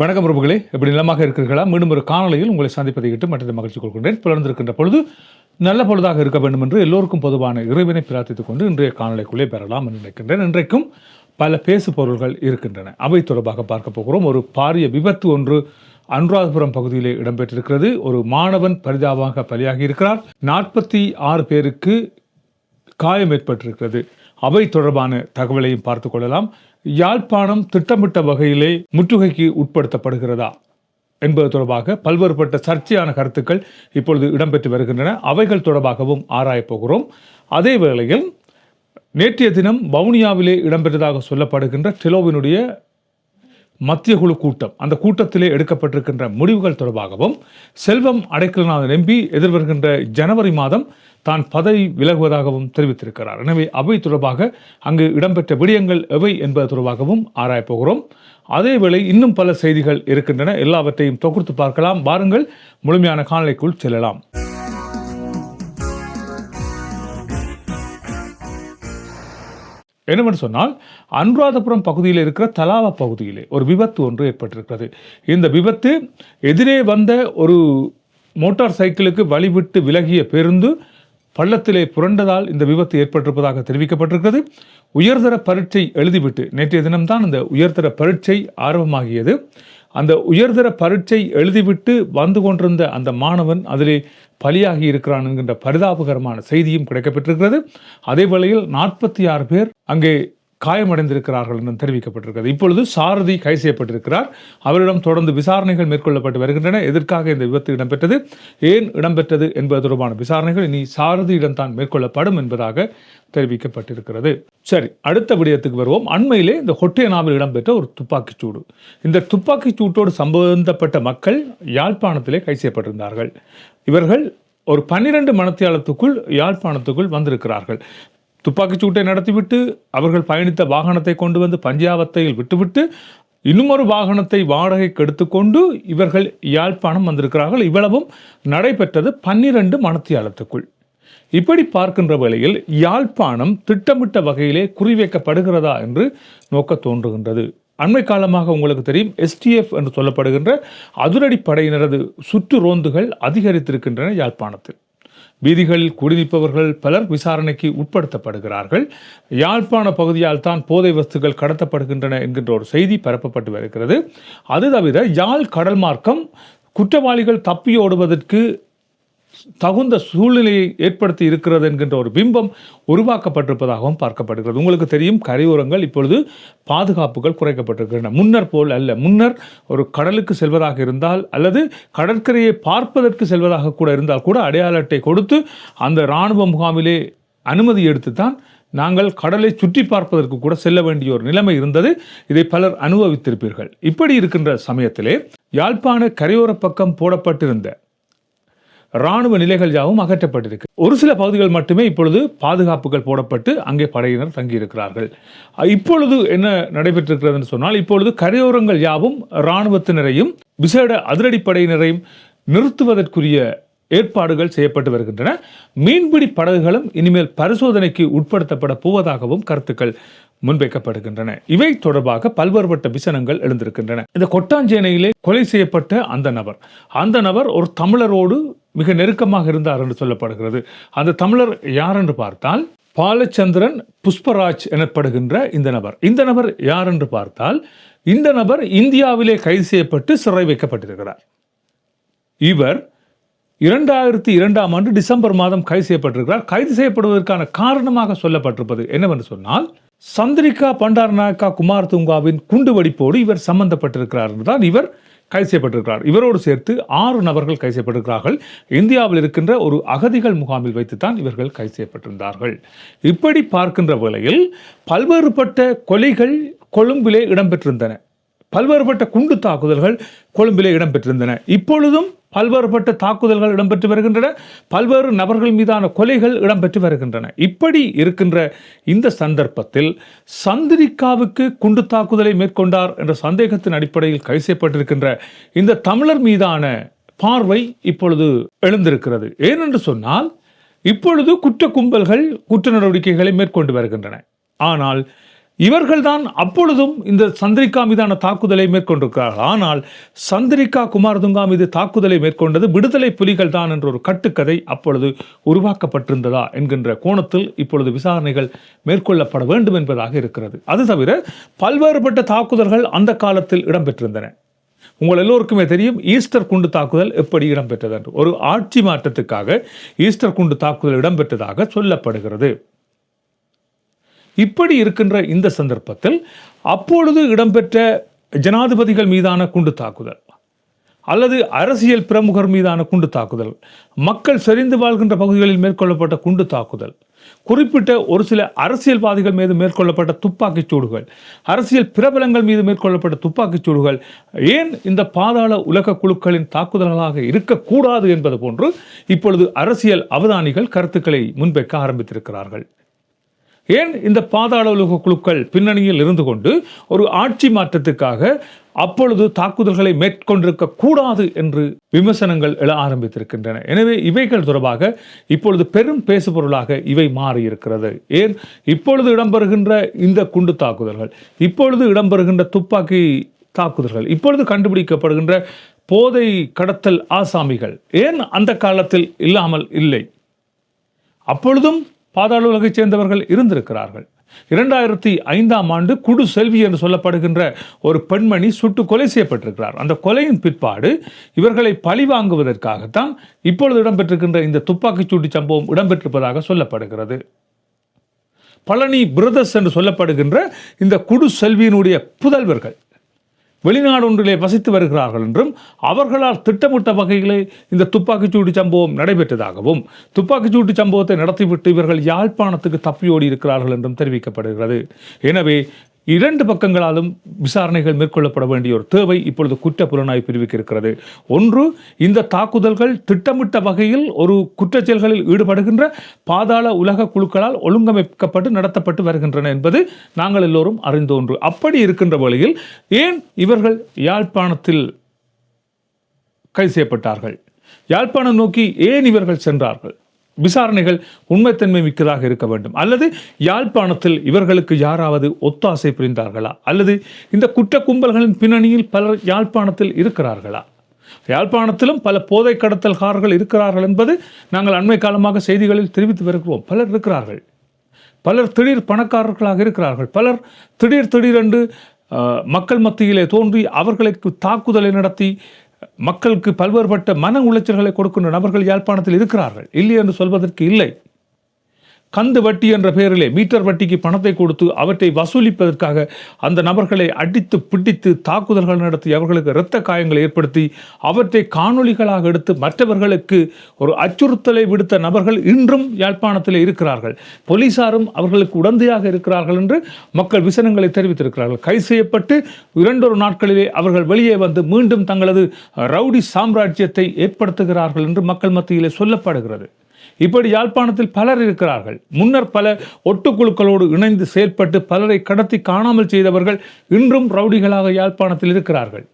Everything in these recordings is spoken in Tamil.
வணக்கம் பிரபுகளே. எப்படி நிலமாக இருக்கிறீர்களா? மீண்டும் ஒரு காணொலியில் உங்களை சந்திப்பதை இட்டு மற்ற மகிழ்ச்சி கொள்கின்றேன். பிறந்திருக்கின்ற பொழுது நல்ல பொழுதாக இருக்க வேண்டும் என்று எல்லோருக்கும் பொதுவான இறைவனை பிரார்த்தித்துக் கொண்டு இன்றைய காணொலிக்குள்ளே பெறலாம் என்று நினைக்கின்றேன். இன்றைக்கும் பல பேசு பொருள்கள் இருக்கின்றன. அவை தொடர்பாக பார்க்க போகிறோம். ஒரு பாரிய விபத்து ஒன்று அனுராதபுரம் பகுதியிலே இடம்பெற்றிருக்கிறது. ஒரு மாணவன் பரிதாபமாக பலியாகி இருக்கிறார். நாற்பத்தி ஆறு பேருக்கு காயம் ஏற்பட்டிருக்கிறது. அவை தொடர்பான தகவலையும் பார்த்து கொள்ளலாம். யாழ்ப்பாணம் திட்டமிட்ட வகையிலே முற்றுகைக்கு உட்படுத்தப்படுகிறதா என்பது தொடர்பாக பல்வேறுபட்ட சர்ச்சையான கருத்துக்கள் இப்பொழுது இடம்பெற்று வருகின்றன. அவைகள் தொடர்பாகவும் ஆராயப் போகிறோம். அதே வேளையில் நேற்றைய தினம் வவுனியாவிலே இடம்பெற்றதாக சொல்லப்படுகின்ற டிலோவினுடைய மத்திய குழு கூட்டம் அந்த கூட்டத்திலே எடுக்கப்பட்டிருக்கின்ற முடிவுகள் தொடர்பாகவும் செல்வம் அடைக்கலநாதன் எம்பி எதிர்வருகின்ற ஜனவரி மாதம் தான் பதவி விலகுவதாகவும் தெரிவித்திருக்கிறார். எனவே அவை தொடர்பாக அங்கு இடம்பெற்ற விடயங்கள் எவை என்பது தொடர்பாகவும் ஆராயப்போகிறோம் அதேவேளை இன்னும் பல செய்திகள் இருக்கின்றன. எல்லாவற்றையும் தொகுத்து பார்க்கலாம். வாருங்கள் முழுமையான காணொளிக்குள் செல்லலாம். என்னவென்று சொன்னால் அனுராதபுரம் பகுதியில் இருக்கிற தலாவ பகுதியிலே ஒரு விபத்து ஒன்று ஏற்பட்டிருக்கிறது. இந்த விபத்து எதிரே வந்த ஒரு மோட்டார் சைக்கிளுக்கு வழிவிட்டு விலகிய பேருந்து பள்ளத்திலே புரண்டதால் இந்த விபத்து ஏற்பட்டிருப்பதாக தெரிவிக்கப்பட்டிருக்கிறது. உயர்தர பரீட்சை எழுதிவிட்டு நேற்றைய தினம்தான் இந்த உயர்தர பரீட்சை ஆரம்பமாகியது. அந்த உயர்தர பரீட்சை எழுதிவிட்டு வந்து கொண்டிருந்த அந்த மாணவன் அதிலே பலியாகி இருக்கிறான் என்கின்ற பரிதாபகரமான செய்தியும் கிடைக்கப்பெற்றிருக்கிறது. அதே வேளையில் நாற்பத்தி ஆறு பேர் அங்கே காயமடைந்திருக்கிறார்கள் என்றும் தெரிவிக்கப்பட்டிருக்கிறது. இப்பொழுது சாரதி கைது செய்யப்பட்டிருக்கிறார். அவரிடம் தொடர்ந்து விசாரணைகள் மேற்கொள்ளப்பட்டு வருகின்றன. எதற்காக இந்த விபத்து இடம்பெற்றது? ஏன் இடம்பெற்றது என்பது தொடர்பான விசாரணைகள் இனி சாரதியிடம் தான் மேற்கொள்ளப்படும் என்பதாக தெரிவிக்கப்பட்டிருக்கிறது. சரி அடுத்த விடயத்துக்கு வருவோம். அண்மையிலே இந்த ஹொட்டேனாவில் இடம்பெற்ற ஒரு துப்பாக்கிச் சூடு. இந்த துப்பாக்கிச் சூட்டோடு சம்பந்தப்பட்ட மக்கள் யாழ்ப்பாணத்திலே கைது செய்யப்பட்டிருந்தார்கள். இவர்கள் ஒரு பன்னிரண்டு மணத்தியாலத்துக்குள் யாழ்ப்பாணத்துக்குள் வந்திருக்கிறார்கள். துப்பாக்கிச் சூட்டை நடத்திவிட்டு அவர்கள் பயணித்த வாகனத்தை கொண்டு வந்து பஞ்சாபத்தையில் விட்டுவிட்டு இன்னும் ஒரு வாகனத்தை வாடகைக்கு எடுத்துக்கொண்டு இவர்கள் யாழ்ப்பாணம் வந்திருக்கிறார்கள். இவ்வளவும் நடைபெற்றது பன்னிரண்டு மணத்தியாலத்துக்குள். இப்படி பார்க்கின்ற வேளையில் யாழ்ப்பாணம் திட்டமிட்ட வகையிலே குறிவைக்கப்படுகிறதா என்று நோக்க தோன்றுகின்றது. அண்மை காலமாக உங்களுக்கு தெரியும் எஸ்டிஎஃப் என்று சொல்லப்படுகின்ற அதிரடி படையினரது சுற்று ரோந்துகள் அதிகரித்திருக்கின்றன யாழ்ப்பாணத்தில். வீதிகளில் குடிநிற்பவர்கள் பலர் விசாரணைக்கு உட்படுத்தப்படுகிறார்கள். யாழ்ப்பாண பகுதியால் தான் போதை வஸ்துகள் கடத்தப்படுகின்றன என்கின்ற ஒரு செய்தி பரப்பப்பட்டு வருகிறது. அது தவிர யாழ் கடல் மார்க்கம் குற்றவாளிகள் தப்பியோடுவதற்கு தகுந்த சூழ்நிலையை ஏற்படுத்தி இருக்கிறது என்கின்ற ஒரு பிம்பம் உருவாக்கப்பட்டிருப்பதாகவும் பார்க்கப்படுகிறது. உங்களுக்கு தெரியும் கரையோரங்கள் இப்பொழுது பாதுகாப்புகள் குறைக்கப்பட்டிருக்கின்றன. முன்னர் போல் அல்ல. முன்னர் ஒரு கடலுக்கு செல்வதாக இருந்தால் அல்லது கடற்கரையை பார்ப்பதற்கு செல்வதாக கூட இருந்தால் கூட அடையாள அட்டை கொடுத்து அந்த இராணுவ முகாமிலே அனுமதி எடுத்து தான் நாங்கள் கடலை சுற்றி பார்ப்பதற்கு கூட செல்ல வேண்டிய ஒரு நிலைமை இருந்தது. இதை பலர் அனுபவித்திருப்பீர்கள். இப்படி இருக்கின்ற சமயத்திலே யாழ்ப்பாண கரையோர பக்கம் போடப்பட்டிருந்த ராணுவ நிலைகள் யாவும் அகற்றப்பட்டிருக்கு. ஒரு சில பகுதிகள் மட்டுமே இப்பொழுது பாதுகாப்புகள் போடப்பட்டு அங்கே படையினர் தங்கியிருக்கிறார்கள். இப்பொழுது என்ன நடைபெற்றிருக்கிறதுன்னு சொன்னால் இப்பொழுது கரையோரங்கள் யாவும் இராணுவத்தினரையும் விசேட அதிரடிப்படையினரையும் நிறுத்துவதற்குரிய ஏற்பாடுகள் செய்யப்பட்டு வருகின்றன. மீன்பிடி படகுகளும் இனிமேல் பரிசோதனைக்கு உட்படுத்தப்பட போவதாகவும் கருத்துக்கள் முன்வைக்கப்படுகின்றன. இவை தொடர்பாக பல்வேறுபட்ட விசனங்கள் எழுந்திருக்கின்றன. இந்த கொட்டாஞ்சேனையிலே கொலை செய்யப்பட்ட அந்த நபர். அந்த நபர் ஒரு தமிழரோடு மிக நெருக்கமாக இருந்தார் என்று சொல்லப்படுகிறது. அந்த தமிழர் யார் என்று பார்த்தால் பாலச்சந்திரன் புஷ்பராஜ் எனப்படுகின்ற இந்த நபர். இந்த நபர் யார் என்று பார்த்தால் இந்த நபர் இந்தியாவிலே கைது செய்யப்பட்டு சிறை வைக்கப்பட்டிருக்கிறார். இவர் இரண்டாயிரத்தி இரண்டாம் ஆண்டு டிசம்பர் மாதம் கைது செய்யப்பட்டிருக்கிறார். கைது செய்யப்படுவதற்கான காரணமாக சொல்லப்பட்டிருப்பது என்னவென்று சொன்னால் சந்திரிகா பண்டாரநாயக்கா குமார் துங்காவின் குண்டு வெடிப்போடு இவர் சம்பந்தப்பட்டிருக்கிறார் என்றுதான் இவர் கைது செய்யப்பட்டிருக்கிறார். இவரோடு சேர்த்து ஆறு நபர்கள் கைது செய்யப்பட்டிருக்கிறார்கள். இந்தியாவில் இருக்கின்ற ஒரு அகதிகள் முகாமில் வைத்துத்தான் இவர்கள் கைது செய்யப்பட்டிருந்தார்கள். இப்படி பார்க்கின்ற வேளையில் பல்வேறுபட்ட கொலைகள் கொழும்பிலே இடம்பெற்றிருந்தன. பல்வேறுபட்ட குண்டு தாக்குதல்கள் கொழும்பிலே இடம்பெற்றிருந்தன. இப்பொழுதும் பல்வேறுபட்ட தாக்குதல்கள் இடம்பெற்று வருகின்றன. பல்வேறு நபர்கள் மீதான கொலைகள் இடம்பெற்று வருகின்றன. இப்படி இருக்கின்ற இந்த சந்தர்ப்பத்தில் சந்திரிகாவுக்கு குண்டு தாக்குதலை மேற்கொண்டார் என்ற சந்தேகத்தின் அடிப்படையில் கைது செய்யப்பட்டிருக்கின்ற இந்த தமிழர் மீதான பார்வை இப்பொழுது எழுந்திருக்கிறது. ஏனென்று சொன்னால் இப்பொழுது குற்ற கும்பல்கள் குற்ற நடவடிக்கைகளை மேற்கொண்டு வருகின்றன. ஆனால் இவர்கள்தான் அப்பொழுதும் இந்த சந்திரிகா மீதான தாக்குதலை மேற்கொண்டிருக்கிறார்கள். ஆனால் சந்திரிகா குமாரதுங்கா மீது தாக்குதலை மேற்கொண்டது விடுதலை புலிகள் தான் என்ற ஒரு கட்டுக்கதை அப்பொழுது உருவாக்கப்பட்டிருந்ததா என்கின்ற கோணத்தில் இப்பொழுது விசாரணைகள் மேற்கொள்ளப்பட வேண்டும் என்பதாக இருக்கிறது. அது தவிர பல்வேறுபட்ட தாக்குதல்கள் அந்த காலத்தில் இடம்பெற்றிருந்தன. உங்கள் எல்லோருக்குமே தெரியும் ஈஸ்டர் குண்டு தாக்குதல் எப்படி இடம்பெற்றது என்று. ஒரு ஆட்சி மாற்றத்துக்காக ஈஸ்டர் குண்டு தாக்குதல் இடம்பெற்றதாக சொல்லப்படுகிறது. இப்படி இருக்கின்ற இந்த சந்தர்ப்பத்தில் அப்பொழுது இடம்பெற்ற ஜனாதிபதிகள் மீதான குண்டு தாக்குதல் அல்லது அரசியல் பிரமுகர் மீதான குண்டு தாக்குதல் மக்கள் செறிந்து வாழ்கின்ற பகுதிகளில் மேற்கொள்ளப்பட்ட குண்டு தாக்குதல் குறிப்பிட்ட ஒரு சில அரசியல்வாதிகள் மீது மேற்கொள்ளப்பட்ட துப்பாக்கிச் சூடுகள் அரசியல் பிரபலங்கள் மீது மேற்கொள்ளப்பட்ட துப்பாக்கிச் சூடுகள் ஏன் இந்த பாதாள உலக குழுக்களின் தாக்குதல்களாக இருக்கக்கூடாது என்பது போன்று இப்பொழுது அரசியல் அவதானிகள் கருத்துக்களை முன்வைக்க ஆரம்பித்திருக்கிறார்கள். ஏன் இந்த பாதாள உலக குழுக்கள் பின்னணியில் இருந்து கொண்டு ஒரு ஆட்சி மாற்றத்துக்காக அப்பொழுது தாக்குதல்களை மேற்கொண்டிருக்க கூடாது என்று விமர்சனங்கள் எழ ஆரம்பித்திருக்கின்றன. எனவே இவைகள் தொடர்பாக இப்பொழுது பெரும் பேசுபொருளாக இவை மாறியிருக்கிறது. ஏன்? இப்பொழுது இடம்பெறுகின்ற இந்த குண்டு தாக்குதல்கள் இப்பொழுது இடம்பெறுகின்ற துப்பாக்கி தாக்குதல்கள் இப்பொழுது கண்டுபிடிக்கப்படுகின்ற போதை கடத்தல் ஆசாமிகள் ஏன் அந்த காலத்தில் இல்லாமல் இல்லை? அப்பொழுதும் பாதாள உலகைச் சேர்ந்தவர்கள் இருந்திருக்கிறார்கள். இரண்டாயிரத்தி ஐந்தாம் ஆண்டு குடு செல்வி என்று சொல்லப்படுகின்ற ஒரு பெண்மணி சுட்டு கொலை செய்யப்பட்டிருக்கிறார். அந்த கொலையின் பிற்பாடு இவர்களை பழி வாங்குவதற்காகத்தான் இப்பொழுது இடம்பெற்றிருக்கின்ற இந்த துப்பாக்கிச் சூட்டு சம்பவம் இடம்பெற்றிருப்பதாக சொல்லப்படுகிறது. பழனி பிரதர்ஸ் என்று சொல்லப்படுகின்ற இந்த குடு செல்வியினுடைய புதல்வர்கள் வெளிநாடு ஒன்றிலே வசித்து வருகிறார்கள் என்றும் அவர்களால் திட்டமிட்ட வகையிலே இந்த துப்பாக்கிச்சூடு சம்பவம் நடைபெற்றதாகவும் துப்பாக்கிச்சூடு சம்பவத்தை நடத்திவிட்டு இவர்கள் யாழ்ப்பாணத்துக்கு தப்பியோடி இருக்கிறார்கள் என்றும் தெரிவிக்கப்படுகிறது. எனவே இரண்டு பக்கங்களாலும் விசாரணைகள் மேற்கொள்ளப்பட வேண்டிய ஒரு தேவை இப்பொழுது குற்ற புலனாய்வு பிரிவுக்கு இருக்கிறது ஒன்று இந்த தாக்குதல்கள் திட்டமிட்ட வகையில் ஒரு குற்றச்செயல்களில் ஈடுபடுகின்ற பாதாள உலக குழுக்களால் ஒழுங்கமைக்கப்பட்டு நடத்தப்பட்டு வருகின்றன என்பது நாங்கள் எல்லோரும் அறிந்த ஒன்று. அப்படி இருக்கின்ற வழியில் ஏன் இவர்கள் யாழ்ப்பாணத்தில் கைது செய்யப்பட்டார்கள்? யாழ்ப்பாணம் நோக்கி ஏன் இவர்கள் சென்றார்கள்? விசாரணைகள் உண்மைத்தன்மை மிக்கதாக இருக்க வேண்டும். அல்லது யாழ்ப்பாணத்தில் இவர்களுக்கு யாராவது ஒத்தாசை புரிந்தார்களா? அல்லது இந்த குற்ற கும்பல்களின் பின்னணியில் பலர் யாழ்ப்பாணத்தில் இருக்கிறார்களா? யாழ்ப்பாணத்திலும் பல போதை கடத்தல்காரர்கள் இருக்கிறார்கள் என்பது நாங்கள் அண்மை காலமாக செய்திகளில் தெரிவித்து வருகிறோம். பலர் இருக்கிறார்கள். பலர் திடீர் பணக்காரர்களாக இருக்கிறார்கள். பலர் திடீர் திடீரென்று மக்கள் மத்தியிலே தோன்றி அவர்களுக்கு தாக்குதலை நடத்தி மக்களுக்கு பல்வேறுபட்ட மன உளைச்சல்களை கொடுக்கின்ற நபர்கள் யாழ்ப்பாணத்தில் இருக்கிறார்கள். இல்லை என்று சொல்வதற்கு இல்லை. கந்து வட்டி என்ற பெயரிலே மீட்டர் வட்டிக்கு பணத்தை கொடுத்து அவற்றை வசூலிப்பதற்காக அந்த நபர்களை அடித்து பிடித்து தாக்குதல்கள் நடத்தி அவர்களுக்கு இரத்த காயங்களை ஏற்படுத்தி அவற்றை காணொளிகளாக எடுத்து மற்றவர்களுக்கு ஒரு அச்சுறுத்தலை விடுத்த நபர்கள் இன்றும் யாழ்ப்பாணத்தில் இருக்கிறார்கள். போலீசாரும் அவர்களுக்கு உடந்தையாக இருக்கிறார்கள் என்று மக்கள் விசனங்களை தெரிவித்திருக்கிறார்கள். கைது செய்யப்பட்டு இரண்டொரு நாட்களிலே அவர்கள் வெளியே வந்து மீண்டும் தங்களது ரவுடி சாம்ராஜ்யத்தை ஏற்படுத்துகிறார்கள் என்று மக்கள் மத்தியிலே சொல்லப்படுகிறது. இப்படி யாழ்ப்பாணத்தில் பலர் இருக்கிறார்கள். முன்னர் பல ஒட்டுக்குழுக்களோடு இணைந்து செயல்பட்டு பலரை கடத்தி காணாமல் செய்தவர்கள் இன்றும் ரவுடிகளாக யாழ்ப்பாணத்தில் இருக்கிறார்கள்.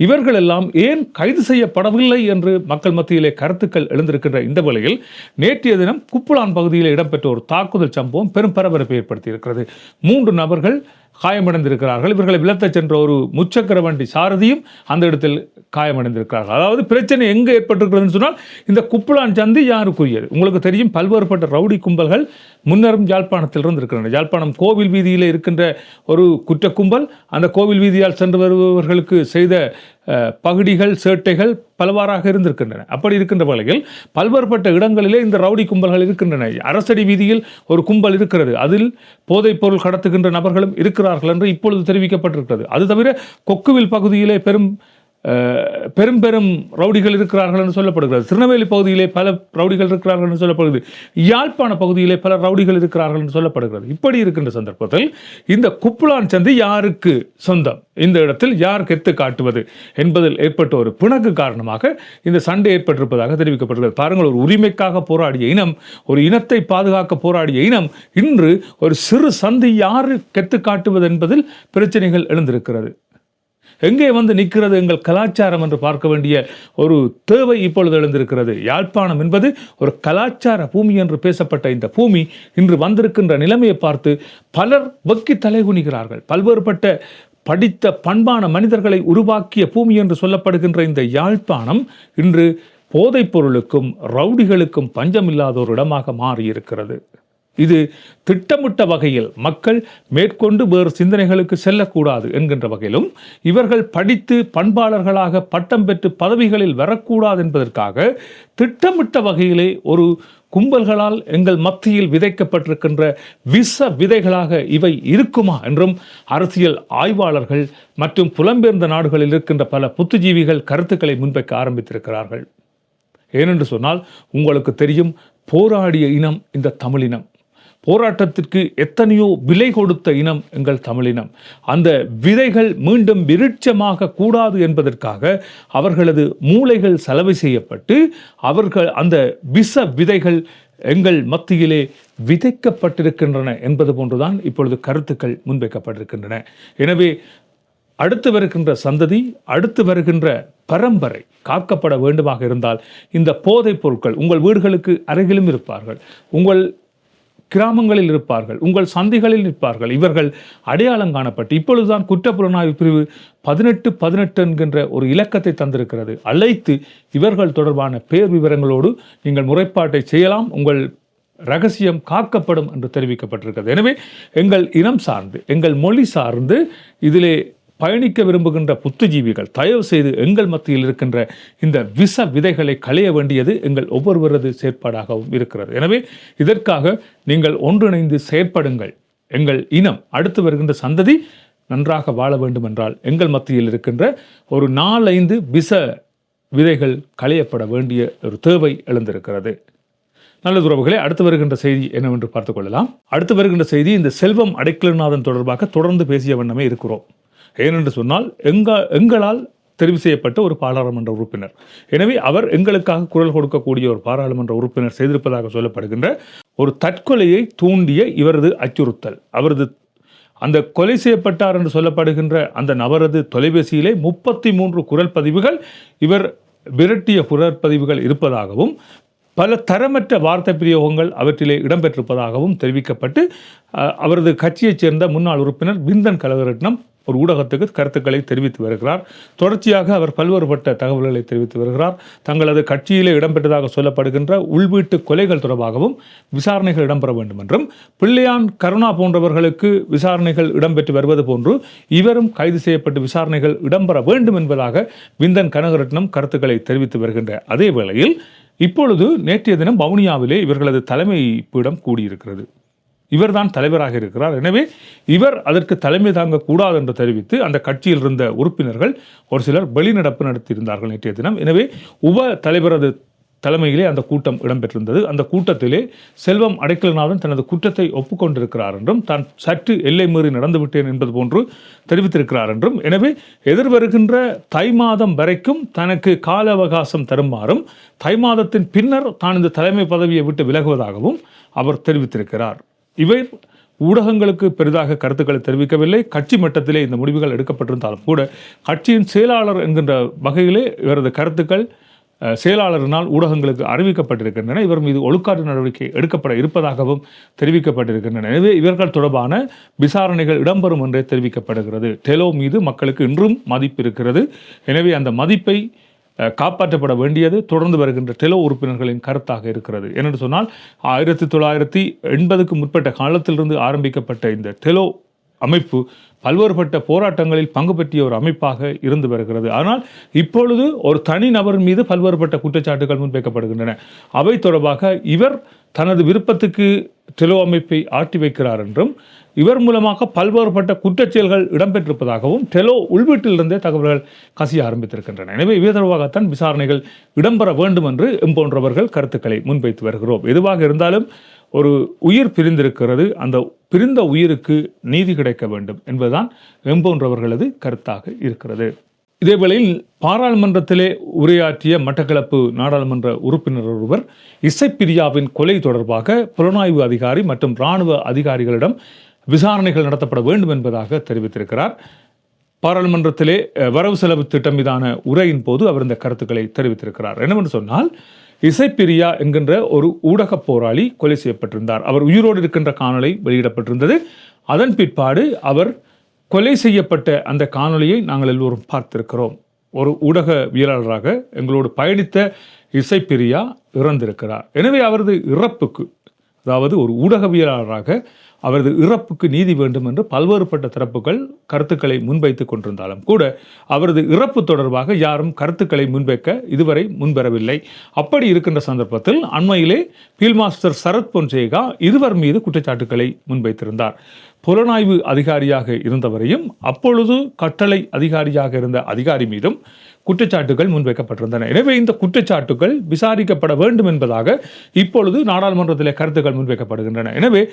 இவர்கள் எல்லாம் ஏன் கைது செய்யப்படவில்லை என்று மக்கள் மத்தியிலே கருத்துக்கள் எழுந்திருக்கின்ற இந்த வேளையில் நேற்றைய தினம் குப்புளான் பகுதியில் இடம்பெற்ற ஒரு தாக்குதல் சம்பவம் பெரும் பரபரப்பை ஏற்படுத்தியிருக்கிறது. மூன்று நபர்கள் காயமடைந்திருக்கிறார்கள். இவர்களை விலத்தச் சென்ற ஒரு முச்சக்கர வண்டி சாரதியும் அந்த இடத்தில் காயமடைந்திருக்கிறார்கள். அதாவது பிரச்சனை எங்கே ஏற்பட்டிருக்கிறதுன்னு சொன்னால் இந்த குப்புளான் சந்து யாருக்குரியது? உங்களுக்கு தெரியும் பல்வேறுபட்ட ரவுடி கும்பல்கள் முன்னரும் ஜாழ்ப்பாணத்தில் இருந்து இருக்கின்றன யாழ்ப்பாணம் கோவில் வீதியில் இருக்கின்ற ஒரு குற்ற கும்பல் அந்த கோவில் வீதியால் சென்று வருபவர்களுக்கு செய்த பகுடிகள் சேட்டைகள் பலவாறாக இருந்திருக்கின்றன. அப்படி இருக்கின்ற வகையில் பல்வேறுபட்ட இடங்களிலே இந்த ரவுடி கும்பல்கள் இருக்கின்றன. அரசடி வீதியில் ஒரு கும்பல் இருக்கிறது. அதில் போதைப் பொருள் கடத்துகின்ற நபர்களும் இருக்கிறார்கள் என்று இப்பொழுது தெரிவிக்கப்பட்டிருக்கிறது. அது தவிர கொக்குவில் பகுதியிலே பெரும் பெரும் பெரும் ரவுடிகள் இருக்கிறார்கள் என்று சொல்லப்படுகிறது. திருநெல்வேலி பகுதியிலே பல ரவுடிகள் இருக்கிறார்கள் என்று சொல்லப்படுகிறது. யாழ்ப்பாண பகுதியிலே பல ரவுடிகள் இருக்கிறார்கள் என்று சொல்லப்படுகிறது. இப்படி இருக்கின்ற சந்தர்ப்பத்தில் இந்த குப்புளான் சந்தை யாருக்கு சொந்தம்? இந்த இடத்தில் யார் கெத்து காட்டுவது என்பதில் ஏற்பட்ட ஒரு பிணக்கு காரணமாக இந்த சண்டை ஏற்பட்டிருப்பதாக தெரிவிக்கப்படுகிறது. பாருங்கள் ஒரு உரிமைக்காக போராடிய இனம் ஒரு இனத்தை பாதுகாக்க போராடிய இனம் இன்று ஒரு சிறு சந்தை யார் கெத்து காட்டுவது என்பதில் பிரச்சனைகள் எழுந்திருக்கிறது. எங்கே வந்து நிற்கிறது எங்கள் கலாச்சாரம் என்று பார்க்க வேண்டிய ஒரு தேவை இப்பொழுது எழுந்திருக்கிறது. யாழ்ப்பாணம் என்பது ஒரு கலாச்சார பூமி என்று பேசப்பட்ட இந்த பூமி இன்று வந்திருக்கின்ற நிலைமையை பார்த்து பலர் வெக்கி தலைகுனிகிறார்கள். பல்வேறுபட்ட படித்த பண்பான மனிதர்களை உருவாக்கிய பூமி என்று சொல்லப்படுகின்ற இந்த யாழ்ப்பாணம் இன்று போதைப் பொருளுக்கும் ரவுடிகளுக்கும் பஞ்சமில்லாத ஒரு இடமாக மாறியிருக்கிறது. இது திட்டமிட்ட வகையில் மக்கள் மேற்கொண்டு வேறு சிந்தனைகளுக்கு செல்லக்கூடாது என்கின்ற வகையிலும் இவர்கள் படித்து பண்பாளர்களாக பட்டம் பெற்று பதவிகளில் வரக்கூடாது என்பதற்காக திட்டமிட்ட வகையிலே ஒரு கும்பல்களால் எங்கள் மத்தியில் விதைக்கப்பட்டிருக்கின்ற விஷ விதைகளாக இவை இருக்குமா என்றும் அரசியல் ஆய்வாளர்கள் மற்றும் புலம்பெயர்ந்த நாடுகளில் இருக்கின்ற பல புத்துஜீவிகள் கருத்துக்களை முன்வைக்க ஆரம்பித்திருக்கிறார்கள். ஏனென்று சொன்னால் உங்களுக்கு தெரியும் போராடிய இனம் இந்த தமிழினம். போராட்டத்திற்கு எத்தனையோ விலை கொடுத்த இனம் எங்கள் தமிழினம். அந்த விதைகள் மீண்டும் விருட்சமாக கூடாது என்பதற்காக அவர்களது மூளைகள் செலவு செய்யப்பட்டு அவர்கள் அந்த விஷ விதைகள் எங்கள் மத்தியிலே விதைக்கப்பட்டிருக்கின்றன என்பது போன்றுதான் இப்பொழுது கருத்துக்கள் முன்வைக்கப்பட்டிருக்கின்றன. எனவே அடுத்து வருகின்ற சந்ததி அடுத்து வருகின்ற பரம்பரை காக்கப்பட வேண்டுமாக இருந்தால் இந்த போதைப் பொருட்கள் உங்கள் வீடுகளுக்கு அருகிலும் இருப்பார்கள். உங்கள் கிராமங்களில் இருப்பார்கள் உங்கள் சந்தைகளில் நிற்பார்கள். இவர்கள் அடையாளம் காணப்பட்டு இப்பொழுதுதான் குற்றப்புலனாய்வு பிரிவு பதினெட்டு பதினெட்டு என்கின்ற ஒரு இலக்கத்தை தந்திருக்கிறது. அழைத்து இவர்கள் தொடர்பான பேர் விவரங்களோடு நீங்கள் முறைப்பாட்டை செய்யலாம் உங்கள் ரகசியம் காக்கப்படும் என்று தெரிவிக்கப்பட்டிருக்கிறது. எனவே எங்கள் இனம் சார்ந்து எங்கள் மொழி சார்ந்து இதிலே பயணிக்க விரும்புகின்ற புத்துஜீவிகள் தயவு செய்து எங்கள் மத்தியில் இருக்கின்ற இந்த விஷ விதைகளை களைய வேண்டியது எங்கள் ஒவ்வொருவரது செயற்பாடாகவும் இருக்கிறது. எனவே இதற்காக நீங்கள் ஒன்றிணைந்து செயற்படுங்கள். எங்கள் இனம் அடுத்து வருகின்ற சந்ததி நன்றாக வாழ வேண்டும் என்றால் எங்கள் மத்தியில் இருக்கின்ற ஒரு நாலைந்து விஷ விதைகள் களையப்பட வேண்டிய ஒரு தேவை எழுந்திருக்கிறது. நல்லது உறவுகளே அடுத்து வருகின்ற செய்தி என்னவென்று பார்த்துக்கொள்ளலாம் அடுத்து வருகின்ற செய்தி இந்த செல்வம் அடைக்கலநாதன் தொடர்பாக தொடர்ந்து பேசிய வண்ணமே இருக்கிறோம். ஏனென்று சொன்னால் எங்க எங்களால் தெரிவு செய்யப்பட்ட ஒரு பாராளுமன்ற உறுப்பினர். எனவே அவர் எங்களுக்காக குரல் கொடுக்கக்கூடிய ஒரு பாராளுமன்ற உறுப்பினர் செய்திருப்பதாக சொல்லப்படுகின்ற ஒரு தற்கொலையை தூண்டிய இவரது அச்சுறுத்தல். அவரது அந்த கொலை செய்யப்பட்டார் என்று சொல்லப்படுகின்ற அந்த நபரது தொலைபேசியிலே முப்பத்தி மூன்று குரல் பதிவுகள் இவர் விரட்டிய குரல் பதிவுகள் இருப்பதாகவும் பல தரமற்ற வார்த்தை பிரயோகங்கள் அவற்றிலே இடம்பெற்றிருப்பதாகவும் தெரிவிக்கப்பட்டு அவரது கட்சியைச் சேர்ந்த முன்னாள் உறுப்பினர் பிந்தன் கலவரட்னம் ஒரு ஊடகத்துக்கு கருத்துக்களை தெரிவித்து வருகிறார். தொடர்ச்சியாக அவர் பல்வேறுபட்ட தகவல்களை தெரிவித்து வருகிறார். தங்களது கட்சியிலே இடம்பெற்றதாக சொல்லப்படுகின்ற உள்வீட்டு கொலைகள் தொடர்பாகவும் விசாரணைகள் இடம்பெற வேண்டும் என்றும் பிள்ளையான் கருணா போன்றவர்களுக்கு விசாரணைகள் இடம்பெற்று வருவது போன்று இவரும் கைது செய்யப்பட்டு விசாரணைகள் இடம்பெற வேண்டும் என்பதாக விந்தன் கனகரட்னம் கருத்துக்களை தெரிவித்து வருகின்ற அதே வேளையில் இப்பொழுது நேற்றைய தினம் வவுனியாவிலே இவர்களது தலைமை கூடியிருக்கிறது. இவர்தான் தலைவராக இருக்கிறார். எனவே இவர் அதற்கு தலைமை தாங்கக்கூடாது என்று தெரிவித்து அந்த கட்சியில் இருந்த உறுப்பினர்கள் ஒரு சிலர் வெளிநடப்பு நடத்தியிருந்தார்கள் நேற்றைய தினம். எனவே உப தலைவரது தலைமையிலே அந்த கூட்டம் இடம்பெற்றிருந்தது. அந்த கூட்டத்திலே செல்வம் அடைக்கலநாதன் தனது குற்றத்தை ஒப்புக்கொண்டிருக்கிறார் என்றும் தான் சற்று எல்லை மீறி நடந்துவிட்டேன் என்பது போன்று தெரிவித்திருக்கிறார் என்றும். எனவே எதிர்வருகின்ற தை மாதம் வரைக்கும் தனக்கு கால அவகாசம் தருமாறும் தை மாதத்தின் பின்னர் தான் இந்த தலைமை பதவியை விட்டு விலகுவதாகவும் அவர் தெரிவித்திருக்கிறார். இவை ஊடகங்களுக்கு பெரிதாக கருத்துக்களை தெரிவிக்கவில்லை. கட்சி மட்டத்திலே இந்த முடிவுகள் எடுக்கப்பட்டிருந்தாலும் கூட கட்சியின் செயலாளர் என்கின்ற வகையிலே இவரது கருத்துக்கள் செயலாளரினால் ஊடகங்களுக்கு அறிவிக்கப்பட்டிருக்கின்றன. இவர் மீது ஒழுக்காற்று நடவடிக்கை எடுக்கப்பட இருப்பதாகவும் தெரிவிக்கப்பட்டிருக்கின்றன. எனவே இவர்கள் தொடர்பான விசாரணைகள் இடம்பெறும் என்றே தெரிவிக்கப்படுகிறது. டெலோ மீது மக்களுக்கு இன்றும் மதிப்பு இருக்கிறது. எனவே அந்த மதிப்பை காப்பாற்றப்பட வேண்டியது தொடர்ந்து வருகின்ற டெலோ உறுப்பினர்களின் கருத்தாக இருக்கிறது. ஏனென்று சொன்னால் ஆயிரத்தி தொள்ளாயிரத்தி எண்பதுக்கு முற்பட்ட காலத்திலிருந்து ஆரம்பிக்கப்பட்ட இந்த டெலோ அமைப்பு பல்வேறுபட்ட போராட்டங்களில் பங்கு பெற்றிய ஒரு அமைப்பாக இருந்து வருகிறது. ஆனால் இப்பொழுது ஒரு தனி நபர் மீது பல்வேறுபட்ட குற்றச்சாட்டுகள் முன்வைக்கப்படுகின்றன. அவை தொடர்பாக இவர் தனது விருப்பத்துக்கு டெலோ அமைப்பை ஆட்டி வைக்கிறார் என்றும் இவர் மூலமாக பல்வேறுபட்ட குற்றச்செயல்கள் இடம்பெற்றிருப்பதாகவும் டெலோ உள்வீட்டிலிருந்தே தகவல்கள் கசிய ஆரம்பித்திருக்கின்றன. எனவே இது தொடர்பாகத்தான் விசாரணைகள் இடம்பெற வேண்டும் என்று எம்போன்றவர்கள் கருத்துக்களை முன்வைத்து வருகிறோம். எதுவாக இருந்தாலும் ஒரு உயிர் பிரிந்திருக்கிறது. அந்த பிரிந்த உயிருக்கு நீதி கிடைக்க வேண்டும் என்பதுதான் எம்போன்றவர்களது கருத்தாக இருக்கிறது. இதேவேளையில் பாராளுமன்றத்திலே உரையாற்றிய மட்டக்களப்பு நாடாளுமன்ற உறுப்பினர் ஒருவர் இசைப்பிரியாவின் கொலை தொடர்பாக புலனாய்வு அதிகாரி மற்றும் இராணுவ அதிகாரிகளிடம் விசாரணைகள் நடத்தப்பட வேண்டும் என்பதாக தெரிவித்திருக்கிறார். பாராளுமன்றத்திலே வரவு செலவு திட்டம் மீதான உரையின் போது அவர் இந்த கருத்துக்களை தெரிவித்திருக்கிறார். என்னவென்று சொன்னால் இசைப்பிரியா என்கின்ற ஒரு ஊடக போராளி கொலை செய்யப்பட்டிருந்தார். அவர் உயிரோடு இருக்கின்ற காணொலை வெளியிடப்பட்டிருந்தது. அதன் பிற்பாடு அவர் கொலை செய்யப்பட்ட அந்த காணொளியை நாங்கள் எல்லோரும் பார்த்திருக்கிறோம். ஒரு ஊடகவியலாளராக எங்களோடு பயணித்த இசைப்பிரியா இறந்திருக்கிறார். எனவே அவரது இறப்புக்கு அதாவது ஒரு ஊடகவியலாளராக அவரது இறப்புக்கு நீதி வேண்டும் என்று பல்வேறுபட்ட தரப்புகள் கருத்துக்களை முன்வைத்துக் கொண்டிருந்தாலும் கூட அவரது இறப்பு தொடர்பாக யாரும் கருத்துக்களை முன்வைக்க இதுவரை முன்வரவில்லை. அப்படி இருக்கின்ற சந்தர்ப்பத்தில் அண்மையிலே ஃபீல்ட் மாஸ்டர் சரத் பொன்சேகா இருவர் மீது குற்றச்சாட்டுக்களை முன்வைத்திருந்தார். புலனாய்வு அதிகாரியாக இருந்தவரையும் அப்பொழுது கட்டளை அதிகாரியாக இருந்த அதிகாரி மீதும் குற்றச்சாட்டுகள் முன்வைக்கப்பட்டிருந்தன. எனவே இந்த குற்றச்சாட்டுகள் விசாரிக்கப்பட வேண்டும் என்பதாக இப்பொழுது நாடாளுமன்றத்திலே கருத்துக்கள் முன்வைக்கப்படுகின்றன. எனவே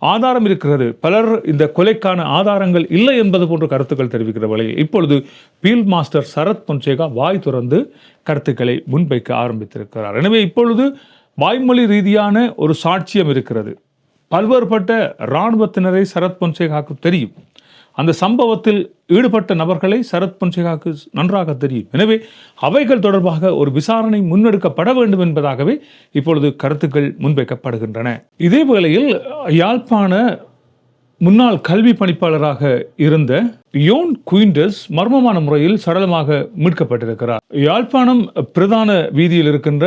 ஆதாரம் இருக்கிறது. பலர் இந்த கொலைக்கான ஆதாரங்கள் இல்லை என்பது போன்ற கருத்துக்கள் தெரிவிக்கிற வழியில் இப்பொழுது பீல் மாஸ்டர் சரத் பொன்சேகா வாய் துறந்து கருத்துக்களை முன்வைக்க ஆரம்பித்திருக்கிறார். எனவே இப்பொழுது வாய்மொழி ரீதியான ஒரு சாட்சியம் இருக்கிறது. பல்வேறுபட்ட இராணுவத்தினரை சரத் பொன்சேகாவுக்கு தெரியும். அந்த சம்பவத்தில் ஈடுபட்ட நபர்களை சரத் பொன்சேகாவுக்கு நன்றாக தெரியும். எனவே அவைகள் தொடர்பாக ஒரு விசாரணை முன்னெடுக்கப்பட வேண்டும் என்பதாகவே இப்பொழுது கருத்துக்கள் முன்வைக்கப்படுகின்றன. இதே வேளையில் யாழ்ப்பாண முன்னாள் கல்வி பணிப்பாளராக இருந்த யோன் குயின்டஸ் மர்மமான முறையில் சடலமாக மீட்கப்பட்டிருக்கிறார். யாழ்ப்பாணம் பிரதான வீதியில் இருக்கின்ற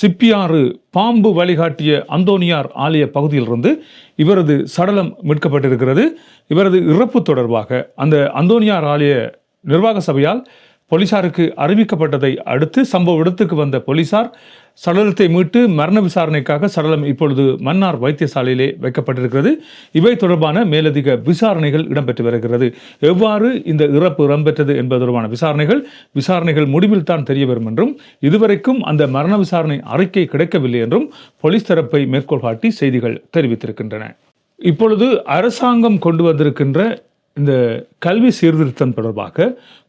சிப்பியாறு பாம்பு வழிகாட்டிய அந்தோனியார் ஆலய பகுதியிலிருந்து இவரது சடலம் மீட்கப்பட்டிருக்கிறது. இவரது இறப்பு தொடர்பாக அந்த அந்தோனியார் ஆலய நிர்வாக சபையால் போலீசாருக்கு அறிவிக்கப்பட்டதை அடுத்து சம்பவ இடத்துக்கு வந்த போலீசார் சடலத்தை மீட்டு மரண விசாரணைக்காக சடலம் இப்பொழுது மன்னார் வைத்தியசாலையிலே வைக்கப்பட்டிருக்கிறது. இவை தொடர்பான மேலதிக விசாரணைகள் இடம்பெற்று வருகிறது. எவ்வாறு இந்த இறப்பு இடம்பெற்றது என்பது தொடர்பான விசாரணைகள் விசாரணைகள் முடிவில் தான் தெரிய வரும் என்றும் இதுவரைக்கும் அந்த மரண விசாரணை அறிக்கை கிடைக்கவில்லை என்றும் போலீஸ் தரப்பை மேற்கோள் காட்டி செய்திகள் தெரிவித்திருக்கின்றன. இப்பொழுது அரசாங்கம் கொண்டு வந்திருக்கின்ற இந்த கல்வி சீர்திருத்தம் தொடர்பாக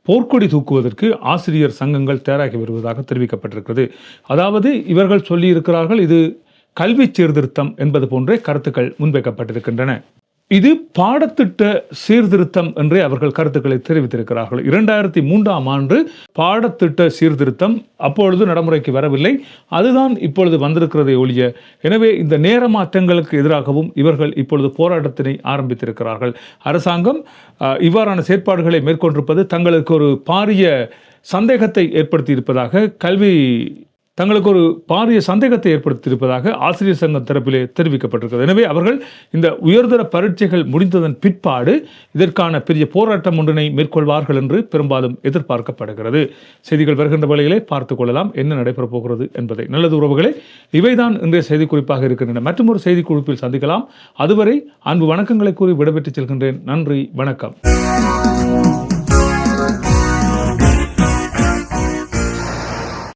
போர்க்கொடி தூக்குவதற்கு ஆசிரியர் சங்கங்கள் தயாராகி வருவதாக தெரிவிக்கப்பட்டிருக்கிறது. அதாவது இவர்கள் சொல்லியிருக்கிறார்கள் இது கல்வி சீர்திருத்தம் என்பது போன்றே கருத்துக்கள் முன்வைக்கப்பட்டிருக்கின்றன. இது பாடத்திட்ட சீர்திருத்தம் என்றே அவர்கள் கருத்துக்களை தெரிவித்திருக்கிறார்கள். இரண்டாயிரத்தி மூன்றாம் ஆண்டு பாடத்திட்ட சீர்திருத்தம் அப்பொழுது நடைமுறைக்கு வரவில்லை. அதுதான் இப்பொழுது வந்திருக்கிறதை ஒழிய எனவே இந்த நேர மாற்றங்களுக்கு எதிராகவும் இவர்கள் இப்பொழுது போராட்டத்தினை ஆரம்பித்திருக்கிறார்கள். அரசாங்கம் இவ்வாறான செயற்பாடுகளை மேற்கொண்டிருப்பது தங்களுக்கு ஒரு பாரிய சந்தேகத்தை ஏற்படுத்தியிருப்பதாக கல்வி தங்களுக்கு ஒரு பாரிய சந்தேகத்தை ஏற்படுத்தியிருப்பதாக ஆசிரியர் சங்கம் தரப்பிலே தெரிவிக்கப்பட்டிருக்கிறது. எனவே அவர்கள் இந்த உயர்தர பரீட்சைகள் முடிந்ததன் பிற்பாடு இதற்கான பெரிய போராட்டம் ஒன்றினை மேற்கொள்வார்கள் என்று பெரும்பாலும் எதிர்பார்க்கப்படுகிறது. செய்திகள் வருகின்ற வேளையிலே பார்த்துக் கொள்ளலாம். என்ன நடைபெறப் போகிறது என்பதை. நல்லது உறவுகளே இவைதான் இன்றைய செய்தி குறிப்பாக இருக்கின்றன. மற்றும் ஒரு செய்தி குறிப்பில் சந்திக்கலாம். அதுவரை அன்பு வணக்கங்களை கூறி விடைபெற்றுச் செல்கின்றேன். நன்றி வணக்கம்.